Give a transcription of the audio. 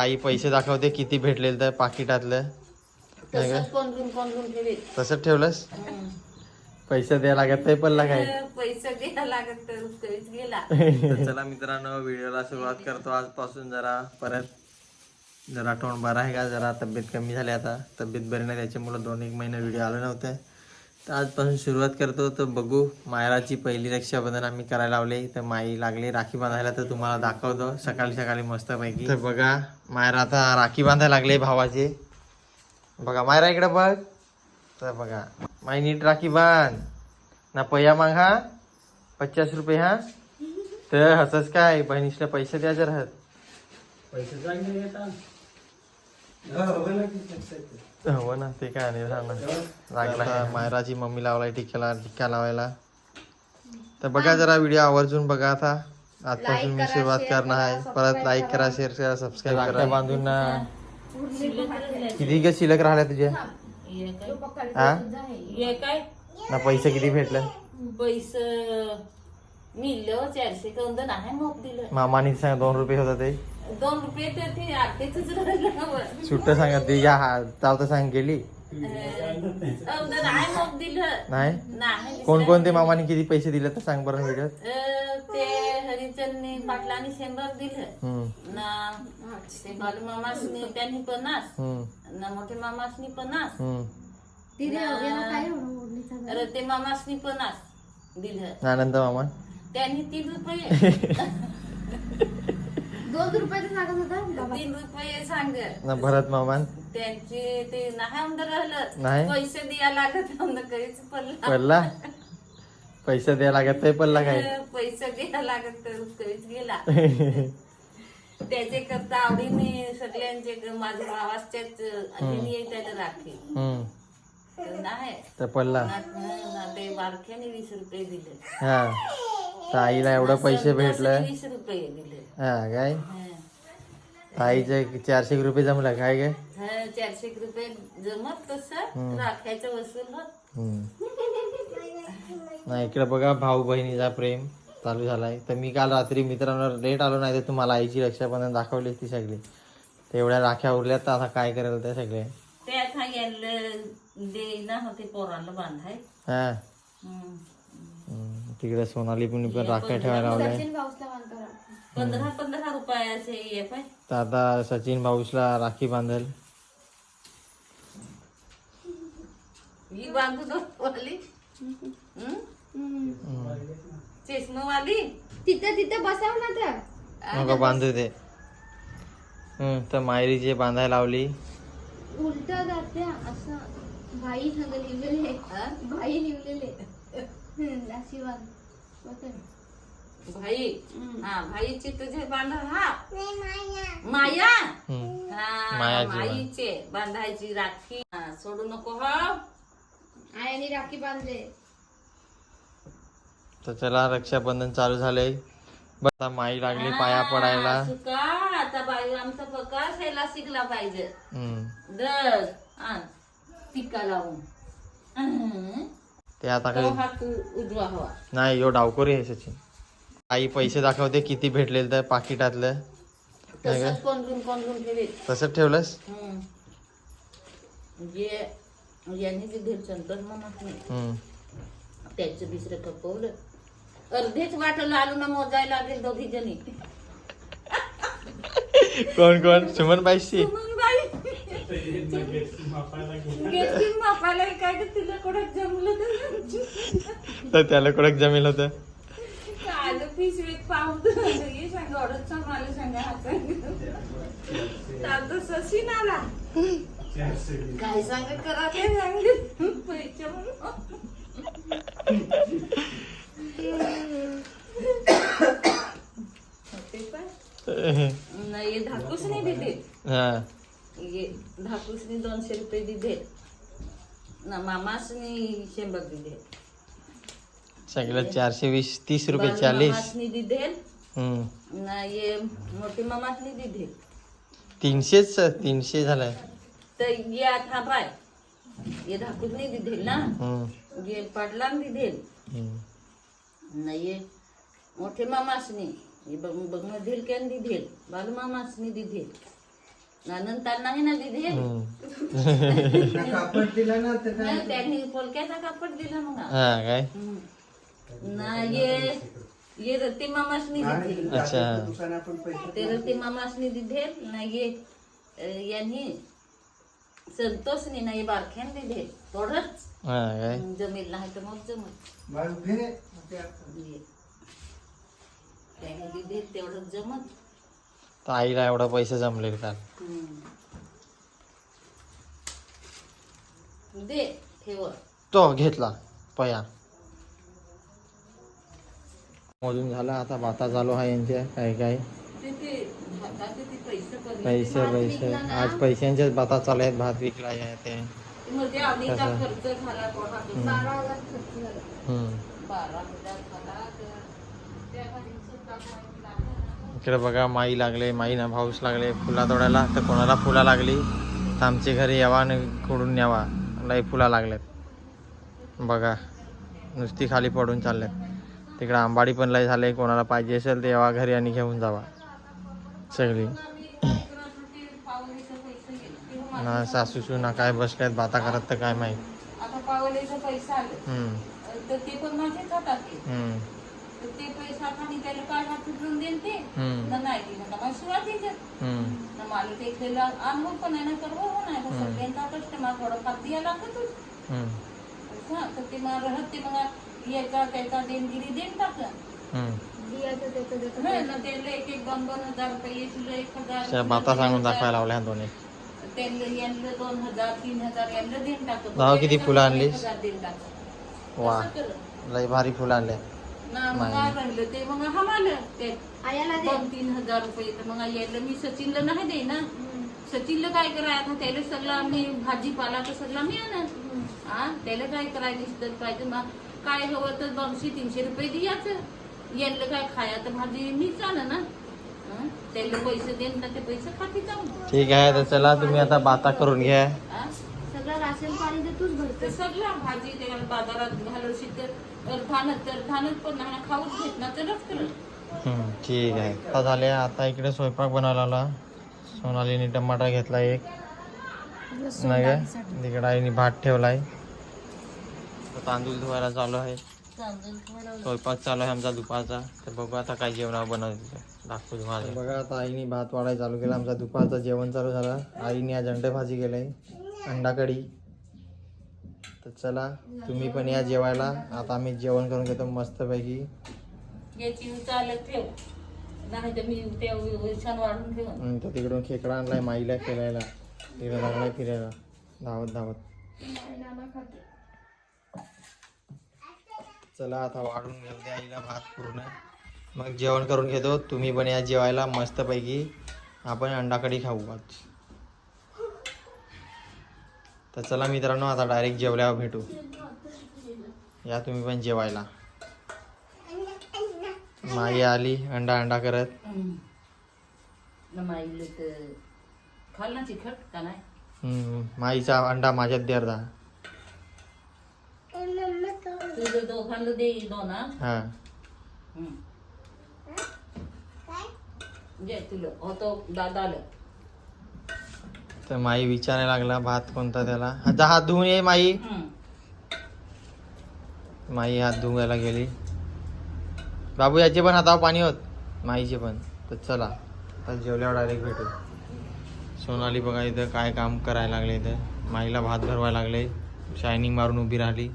आई पैसे दाखवते किती भेटलेलं त्या पाकिटातलं. नाही का? तसंच ठेवलंस? पैसे द्यायला लागत नाही पण काय? पैसे द्यायला लागत तर गेला. तर चला मित्रांनो व्हिडिओला सुरुवात करतो आजपासून जरा. परत जरा तोंड बरा आहे का? जरा तब्येत कमी झाली आता. तब्येत बरी नाही त्याच्यामुळं दोन एक महिने व्हिडिओ आले नव्हते. तर आजपासून सुरुवात करतो. तर बघू मायराची पहिली रक्षाबंधन आम्ही करायला लावले. तर माई लागली राखी बांधायला. तर तुम्हाला दाखवतो सकाळी सकाळी मस्तपैकी. तर बघा मायरा आता राखी बांधायला लागले भावाचे. बघा मायरा इकडे बघ. तर बघा माई नीट राखी बांध. ना पया माग हा. पचास रुपये हा. तर हसच काय बहिणीला पैसे द्यायचे राहत. हो ना ते काय नाही लागला मायराची मम्मी लावलाय टिक्याला टिक्का लावायला. तर बघा जरा व्हिडिओ आवर्जून बघा आता. आजपासून मी सुरुवात करणार आहे. परत लाईक करा शेअर करा सबस्क्राईब करा. बांधून ना. किती ग शिल्लक राहिल्या तुझ्या? ये काय? हा ना पैसे किती भेटले? पैस मिळलं चारशे मग दिलं. मामानी सांग दोन रुपये होता ते. दोन रुपये तर ते अर्धेच राहिलं सुट्ट सांगत ते या हा चावता सांग गेली. नाही मग दिलं. नाही? नाही कोण कोणते मामाने किती पैसे दिले तर सांग बरं व्हिडिओ ते हरिचंदनी पाटलांनी शंभर दिलं. ना ते बालू मामासनी त्यांनी पन्नास. ना मोठे मामासनी पन्नास. हम्म. अरे ते मामासनी पन्नास दिलं. आनंद मामा. त्यांनी तीन रुपये. दोन रुपयाचं सांगत होता? तीन रुपये सांग ना भरत मामान त्यांचे ते नाही आमदार राहिलं. नाही? पैसे द्या लागत आमदार काहीच पडला पडला? पैसे द्यायला लागत नाही पडला काय? पैसे द्या लागत तर गेला. त्याचे करता आवडीने सगळ्यांचे माझ्या भावाच्याच त्याला राखी. नाही. तर पडला. ते बारक्याने वीस रुपये दिले. हा. तर आईला एवढं पैसे भेटलं. वीस रुपये दिले. हा काय? हं. आईचे चारशे रुपये जमलं काय काय हं, चारशे रुपये जमत राखायचं वसूल होत. हम्म. नाही इकडे बघा भाऊ बहिणीचा प्रेम चालू झालाय. तर मी काल रात्री मित्रांना लेट आलो नाही तर तुम्हाला आईची रक्षाबंधन दाखवली ती सगळी. तेवढ्या राख्या उरल्या तर आता काय करेल त्या सगळे. ते आता यायला देईना होते पोराला बांधाय. हा हं. हम्म. तिकडे सोनाली पण पण राख्या ठेवायला लावल्या सचिन भाऊसला बांधतो पंधरा पंधरा रुपयाचे तर आता सचिन भाऊसला राखी बांधेल. ही बांधू दो वाली. हं? चष्मावाली? तिथं तिथं बसाव ना तर. मग बांधू ते हम्म, तर मायरी जे बांधायला लावली. उलट जाते असं. भाई संग लिहिलेले हं? भाई लिहिलेले. भाई हा भाईची तुझे बांधा हा. माया. हा. माईचे बांधायची राखी. हा, सोडू नको हा. आईने राखी बांधले. तर चला रक्षाबंधन चालू बस आता माई लागली पाया पडायला. सुका आता बाई आमचा प्रकाश ह्याला शिकला पाहिजे. हम्म. दर टिक्का लावून. हं. ते आता तो काही हात उजवा हवा. नाही यो डावकोरी आहे सचिन. आई पैसे दाखवते किती भेटलेलं त्या पाकिटातलं. नाही का? तसंच कोंडून कोंडून ठेवे तसंच ठेवलंस. जे यांनी दिले संतोष म्हणत नाही हम्म. त्याचं दुसरं खपवलं. अर्धेच वाटलं आलू ना मोजायला लागेल दोघी जणी कोण कोण? सुमन बाईशी गेटची मापायला काय ग तिला जमलं तर तर त्याला कडक जमेल होतं? काय पिशवीत पाहून ये सांग ऑर्डरचा मला सांगा हातात चालतो सचिन आला. काय सांग करा ते सांगितलं पैसे म्हणून. ते काय? नाही धाकूस नाही दिले. हा. ये धाकूसनी दोनशे रुपये दिले ना मामासनी शंभर दिले सगळं चारशे वीस तीस रुपये चाळीस. मामासनी दिले हम्म. ना ये मोठी मामासनी दिले तीनशेच तीनशे झालंय. तर ये आता पाय ये धाकूसनी दिले ना। हम्म. ये पाटला दिले हम्म. ना ये मोठे मामासनी हे बघ बघ दिल कॅन दिले बालू मामासनी दिले नंतर नाही ना दिदे हम्म. कापड दिला ना त्यांनी पोलक्याचा कापड दिला मग. हा काय? ना ये ये रती मामासनी दिले. अच्छा. दुकान आपण पैसे ते रती मामासनी दिले ना ये यांनी संतोषनी नाही बारख्यान दिले. थोडंच. हा काय? जमेल नाही तर मग जमत बाळ उभे रे. ये. त्यांनी दिले तेवढं जमत. तर आईला एवढा पैसे जमले काल दे ठेव. तो घेतला पया. मोजून झाला आता बाता चालू आहे यांच्या काय काय? पैसे पैसे पैसे. आज पैशांच्याच बाता चालू आहेत भात विकला आहे ते. झाला झाला. हम्म. इकडे बघा माई लागले माई ना भाऊस लागले फुला तोडायला. तर कोणाला फुला लागली? तर आमच्या घरी यावा आणि खोडून न्यावा. लई फुला लागल्यात बघा नुसती खाली पडून चालल्यात तिकडे आंबाडी पण लय झाले. कोणाला पाहिजे असेल तर यावा घरी आणि घेऊन जावा. सगळी. ना सासू ना काय बसल्यात बाता करत तर काय माहीत. हम्म, तर ते पण आहे. हम्म, पैसा खाली त्याला काय हात उठून देईन ते हम्म, न नाही दिलं. का मग शिवाय द्यायचं हम्म. न मला ते इथलेला अनुभव पण आहे ना तर हो नाही. तर सगळ्यांचा कस्टमर थोडं फार द्यायला लागत. होतं. हम्म, हा, तर ते मग राहत. ते मग याचा त्याचा देणगिरी देऊन टाकलं. हम्म. बियाचं त्याचं नाही ना त्याला एक एक दोन दोन हजार रुपये तुला एक हजार बाता सांगून दाखवायला लावल्या ह्या दोन्ही. त्यांना यांना दोन हजार तीन हजार यांना देऊन टाकतो भाऊ किती फुलं आणलीस? एक हजार देऊन टाकतो. वा. असं केलं. लय भारी फुलं आणले. मग राहिलं ते? मग हमालं ते आयाला दे. दोन तीन हजार रुपये तर मग यायला मी सचिनला नाही दे ना. सचिनला काय कराय आता त्याला सगळं आम्ही भाजीपाला तर सगळं मी आणा हा त्याला काय करायला पाहिजे. मग काय हवं तर दोनशे तीनशे रुपये द्यायचं. यांना काय खाया तर भाजी मीच आणा ना. हा? त्याला पैसे देईन ना ते पैसे खाती जाऊ ठीक आहे तर चला तुम्ही आता बाता करून घ्या. हा? सगळं राशन पाणी ते तूच भरते ते सगळं भाजी त्याला बाजारात घालवशी तर अर्धानच तर अर्धानच पण नाही खाऊच घेत ना तरच करत हम्म, ठीक आहे. आता झाले आता इकडे स्वयंपाक बनवायला आला. सोनालीने टमाटा घेतला एक. नाही काय तिकडे आईने भात ठेवलाय. तांदूळ धुवायला चालू आहे. स्वयंपाक चालू आहे आमचा दुपारचा. तर बघू आता काय जेवणावर बनवते दाखवू तुम्हाला. बघा आता आईने भात वाढायला चालू केला. आमचा दुपारचं जेवण चालू झाला. आईने आज अंडे भाजी केलंय अंडा कढी. तर चला तुम्ही पण या जेवायला. आता आम्ही जेवण करून घेतो मस्तपैकी. याची चालत ठेव. नाही तर मी ते छान वाढून ठेव हम्म, तो तिकडून खेकडा आणलाय माईला खेळायला. तिकडे लागलाय फिरायला. धावत धावत. चला आता वाढून घेऊ द्या आईला भात पूर्ण. मग जेवण करून घेतो. तुम्ही पण या जेवायला मस्तपैकी. आपण अंडाकडी खाऊ आज. तर चला मित्रांनो आता डायरेक्ट जेवल्यावर भेटू. या तुम्ही पण जेवायला. माई आली अंडा अंडा करत. हम्म, माईचा अंडा माझ्यात दे अर्धा. तुझं दोघांना दे दोन हा हा. हम्म. तुला होतो दादाला तर माई विचारायला लागला भात कोणता त्याला? आता हात धुवून ये माई. माई हात धुवायला गेली. बाबू याचे पण हातावर पाणी होत. माईचे पण. तर चला आता जेवल्यावर डायरेक्ट भेटू. सोनाली बघा इथं काय काम करायला लागले इथं. माईला भात भरवायला लागले. शायनिंग मारून उभी राहिली.